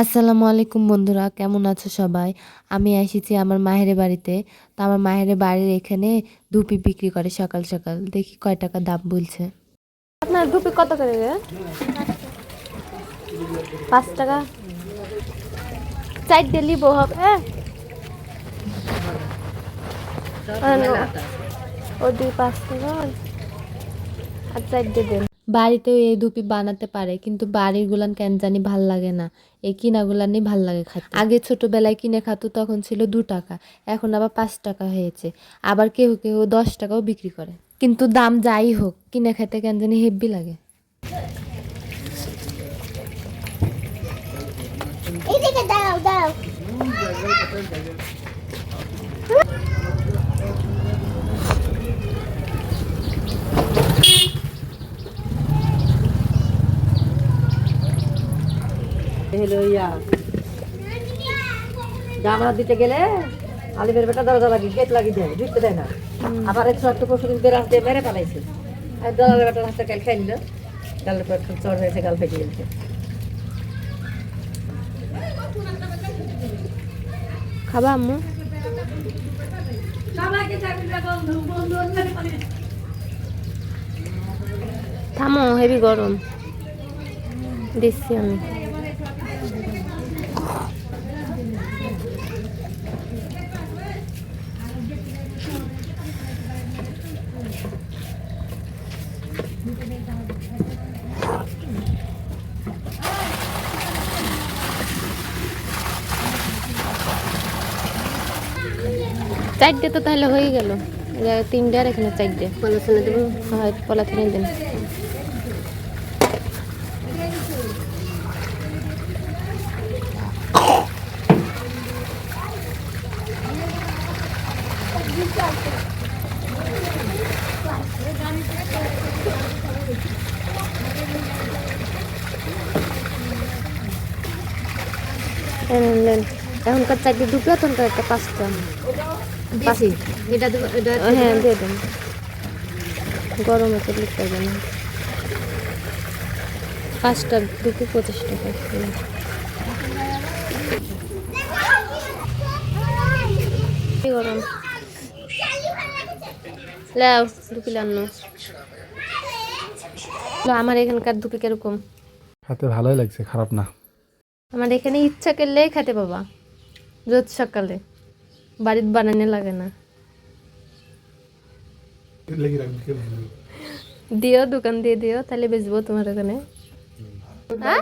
আসসালামু আলাইকুম বন্ধুরা কেমন আছো সবাই? আমি এসেছি আমার মাহের বাড়িতে। তো আমার মাহের বাড়ির এখানে ধুপি বিক্রি করে সকাল সকাল। দেখি কয় টাকা দাম বলছে। আপনার ধুপি কত করে রে? পাঁচ টাকা। চার ডেলি বউ হবে। ও দুই পাঁচ টাকা। আর চার দেবেন বাড়িতেও এই ধুপি বানাতে পারে কিন্তু বাড়ির গুলান কেন জানি ভালো লাগে না। এই কিনাগুলানই ভালো লাগে খেতে আগে ছোটবেলায় কিনে খাতো তখন ছিল দু টাকা এখন আবার পাঁচ টাকা হয়েছে আবার কেউ কেউ দশ টাকাও বিক্রি করে। কিন্তু দাম যাই হোক কিনে খেতে কেন জানি হেব্বি লাগে। দাঁড়াও হলো ইয়া। জামা দিতে গেলে আলিমের বেটা দরজা লাগি গেট লাগি দেয়, ঢুকতে দেয় না। আবার পরশু দিন বেড়ে আসতে মেরে পালাইছে আর দলালের বেটার হাতে কাল খাই নিল। গালের পর চড় হয়েছে গাল ফেটে গেছে। খাবা আম্মু? থামো হেভি গরম। দিচ্ছি আমি। চারটে তো তাহলে হয়ে গেল। তিনটে আর এখানে চারটে। পলাথিনে দেবো। হয় পলাথিনে দেন। এখনকার চারটে দুটো তখনকার একটা পাঁচটা। বেশি এটা এটা হ্যাঁ দিয়ে দেন। গরম আছে লিখতে হবে না। পাঁচটা দুটো পঁচিশ টাকা। গরম? লাও দু কিলো আমার এখানকার দুপি কীরকম খেতে ভালোই লাগছে খারাপ না। আমার এখানে ইচ্ছা করলেই খেতে বাবা রোজ সকালে। বাড়িতে বানানো লাগে না। দিও দোকান দিয়ে দিও তাহলে বেচবো তোমার ওখানে। হ্যাঁ?